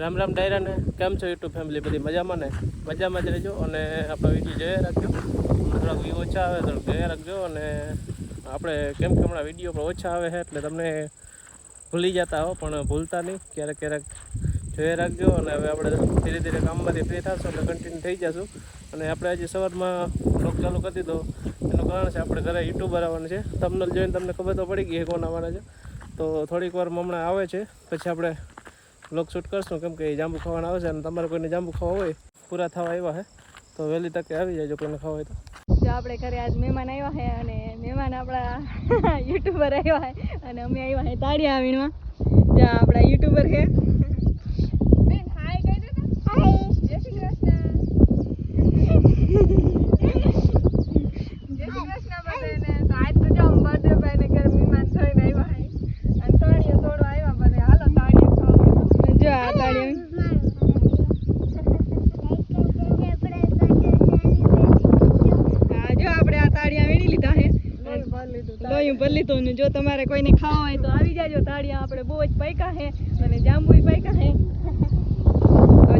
રામ રામ ડાયરાને, કેમ છો YouTube family? બધી મજામાં ને? મજામાં જ રહેજો અને આપણા વીડિયો જોયા રાખજો. થોડાક વ્યૂ ઓછા આવે, થોડુંક જોયા રાખજો અને આપણે કેમ કે હમણાં વીડિયો પણ ઓછા આવે છે, એટલે તમને ભૂલી જતા હો, પણ ભૂલતા નહીં. ક્યારેક ક્યારેક જોયા રાખજો અને હવે આપણે ધીરે ધીરે કામમાંથી ફ્રી થશું એટલે કન્ટિન્યુ થઈ જશું. અને આપણે આજે સવારમાં બ્લોગ ચાલુ કરી દીધો. એનું કારણ છે આપણે ઘરે યુટ્યુબર આવવાનું છે. તમને જોઈને તમને ખબર તો પડી ગઈ કોણ આવવાના છે. તો થોડીક વાર હમણાં આવે છે. પછી આપણે બ્લોગ શૂટ કરશું, કેમ કે જાંબુ ખાવાના આવે છે અને તમારે કોઈને જાંબુ ખાવા હોય, પૂરા થવા આવ્યા છે તો વહેલી તકે આવી જાય કોઈને ખાવા હોય તો. જો આપણે ઘરે આજ મહેમાન આવ્યા છે અને મહેમાન આપણા યુટ્યુબર આવ્યા છે અને અમે આવ્યા છે તાળીયા આવીણમાં જ્યાં આપણા યુટ્યુબર છે બેન હાય કહી દે હાય જય શ્રી કૃષ્ણ જય શ્રી કૃષ્ણ બધાને તો આજ તો જો બર્થડે ભાઈ ને ઘરે મહેમાન થઈને આવ્યા છે અને તાળીઓ તોડવા આવ્યા બધા હાલો તાળીઓ ખાવા જો આ તાળીઓ હા જો આપણે આ તાળિયા વીણી લીધા છે લોહી ભરી લીધું ને જો તમારે કોઈને ખાવા હોય તો આવી જાજો. તાળિયા આપણે બહુ જ પૈકા છે અને જાંબુ પૈકા છે.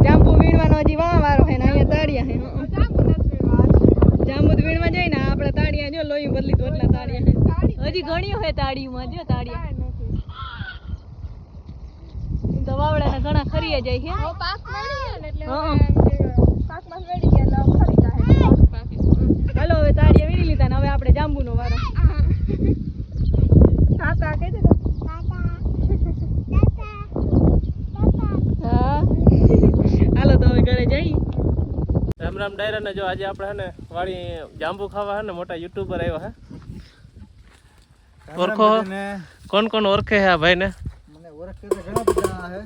જાંબુ વીણવાનો હજી વાહ વારો છે ને અહીંયા તાળિયા છે. જાંબુ તો વીણવા. જાય ને આપણે તાળિયા જો લોહી ભરી તો એટલા તાળિયા છે. હજી ઘણી હોય તાળીમાં જો તાળિયા તો વાવડાના ઘણા ખરીએ જાય છે. હાલો હવે તાળીયા વીણી લીધા ને હવે આપણે જાંબુનો વારો તાતા કહી દે હા હાલો તો હવે ઘરે જઈ રામ ડાયરા ને જો આજે આપણે હે ને વાળી જાંબુ ખાવા હે ને મોટા યુટ્યુબર આવ્યા હે. ઓળખો કોણ કોણ ઓળખે હે આ ભાઈને? મને ઓળખે તો ઘણા બધા હે.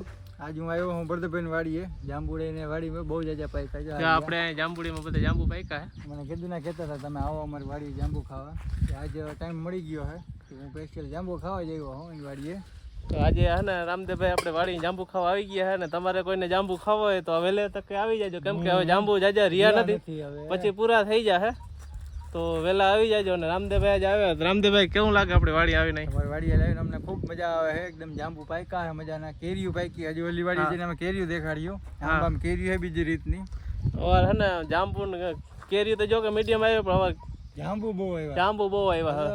આજ હું આવ્યો હું ભરતભાઈ વાડીએ જાંબુડી ને વાડીમાં બહુ જાજા જો ખાઈ આપણે જાંબુડીમાં બધા જાંબુ પાક્યા હે. મને કીધું ના કહેતા હતા તમે આવો અમારી વાડી જાંબુ ખાવા. આજે ટાઈમ મળી ગયો હે. હું સ્પેશિયલ જાંબુ ખાવા જ આવ્યો હું એની વાડીએ તો આજે હે ને રામદેવભાઈ આપણે વાડી જાંબુ ખાવા આવી ગયા હે ને તમારે કોઈને જાંબુ ખાવા હોય તો વહેલે તકે આવી જાજો. કેમ કે હવે જાંબુ જાજા રહ્યા નથી. પછી પૂરા થઈ જાય હે. તો વહેલા આવી જાજો ને રામદેવભાઈ આજે આવ્યા. તો રામદેવભાઈ કેવું લાગે આપણે વાડી આવીને? અમારી વાડીએ લાવીને અમને ખૂબ મજા આવે છે એકદમ જાંબુ પાક્યા છે મજાના કેરીઓ પાકી હજી ઓલી વાડી જઈને અમે કેરીઓ દેખાડ્યું. આમ આમ કેરીઓ હે બીજી રીતની. ઓર હે ને જાંબુ કેરીઓ તો જો કે મીડિયમ આવ્યો પણ હવે જાંબુ બહુ આવ્યા. જાંબુ બહુ આવ્યા હે.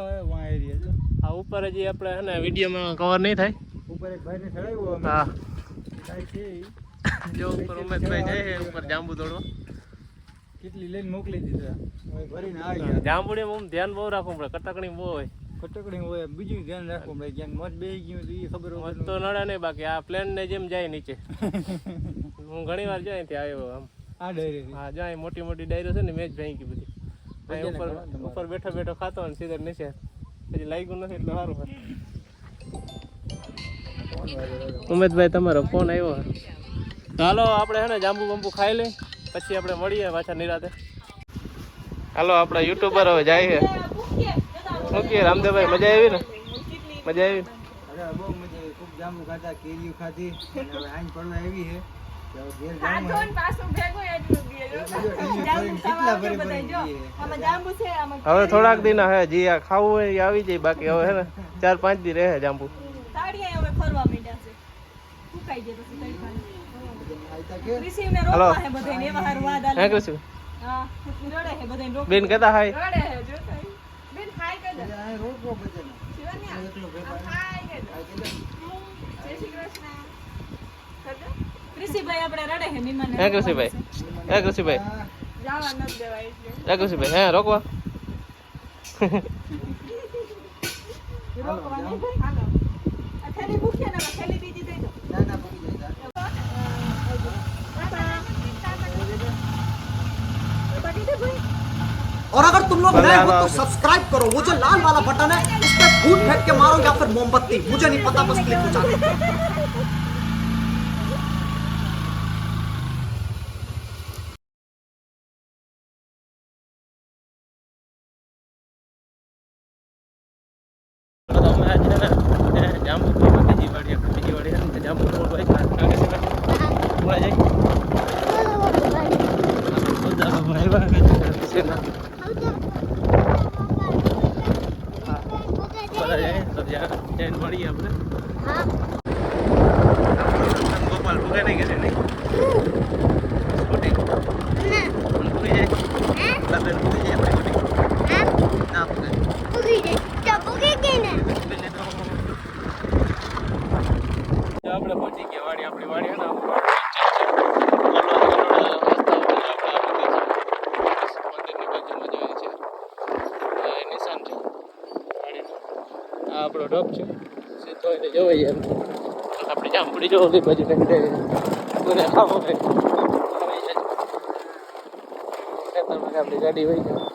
આ ઉપર હજી આપણે હે ને વિડીયોમાં કવર નહીં થાય. ઉપર એક ભાઈને ચડાવ્યો હા. જો ઉપર ઉમેશભાઈ જાય છે ઉપર જાંબુ તોડવા. કેટલી લઈને મોકલી દીધા. ભરીને આવી ગયા. જાંબુડી હું ધ્યાન બહુ રાખવું પડે કટકણી બહુ હોય. કટકડી હોય બીજું ધ્યાન રાખવું પડે. ક્યાંક મત બે ગયું તો એ ખબર હોય. તો નડે નહીં બાકી આ પ્લેન ને જેમ જાય નીચે. હું ઘણી વાર જાય ત્યાં આવ્યો આમ. આ ડાયરી હા જાય મોટી મોટી ડાયરો છે ને મેચ ભાઈ ભાંગી બધી. ઉપર ઉપર બેઠો બેઠો ખાતો ને સીધા નીચે. હજી લાગ્યું નથી એટલે સારું ઉમેદભાઈ તમારો ફોન આવ્યો હાલો આપણે હે ને જાંબુ બંબુ ખાઈ લઈ પછી આપણે મળીએ પાછા નિરાતે. હાલો આપણા યુટ્યુબર હવે જાય છે. શું કે રામદેવભાઈ મજા આવી ને? મજા આવી? બહુ મજા આવી. ખૂબ જાંબુ ખાધા કેરીઓ ખાધી હવે આઈન પડવા આવી છે. ઘેર હવે થોડાક દિન હે જી આ ખાવું હોય આવી જાય બાકી હવે હે ને ચાર પાંચ દી રહે જાંબુ. બેન કદા હાય. કૃષિભાઈ આપણે રડે હે કૃષિભાઈ. હે કૃષિભાઈ. આ જવા નથી દેવાય એટલે હે કૃષિભાઈ હે રોકવા રોકવા નહીં ભાઈ હાલો આ થેલી મૂકીએ ને હવે થેલી બીજી દઈ દો ના ના પડી જાય और अगर तुम लोग नए हो तो सब्सक्राइब करो वो जो लाल वाला बटन है उस पर फूट फेंक के मारो या फिर मोमबत्ती मुझे नहीं पता बस क्लिक हो जाना ગોપાલ ભૂખે ગયેલી? આપણે ભૂલી જાય. આપણે આપણે પહોંચી ગયા આપણો ડબ છે. જાંબુડી જો ઓલી બાજુ નીકળે કોને ખાવો હોય આવી જજો. ખેતરમાં આપણી ગાડી વહી જાય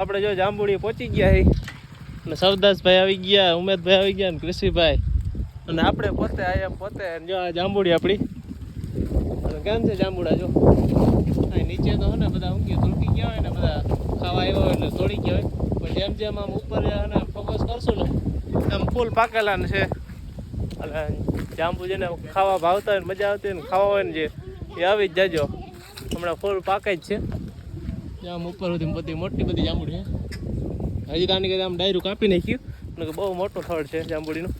આપણે જો જાંબુડી પહોંચી ગયા અને સરદાસભાઈ આવી ગયા ઉમેદભાઈ આવી ગયા ને કૃષિભાઈ. અને આપણે પોતે આયા પોતે જો આ જાંબુડી આપણી. અને કેમ છે જાંબુડા જો. નીચે તો ને બધા ઊંઘી તૂટી ગયા હોય ને બધા ખાવા આવ્યા હોય એટલે તોડી ગયા હોય. પણ જેમ જેમ આમ ઉપર ફોકસ કરશું ને આમ ફૂલ પાકેલા ને છે. અને જાંબુ જેને ખાવા ભાવતા હોય ને મજા આવતી હોય ને ખાવા હોય ને જે એ આવી જ જાજો. હમણાં ફૂલ પાકે જ છે. જામ ઉપર સુધી બધી મોટી બધી જાંબુડી છે હજી તાની કદાચ આમ ડાયરું કાપી નાખ્યું. અને કે બહુ મોટો થડ છે જાંબુડીનું.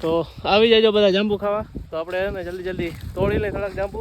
તો આવી જાજો બધા જાંબુ ખાવા. તો આપણે ને જલ્દી જલ્દી તોડી લઈએ થોડાક જાંબુ.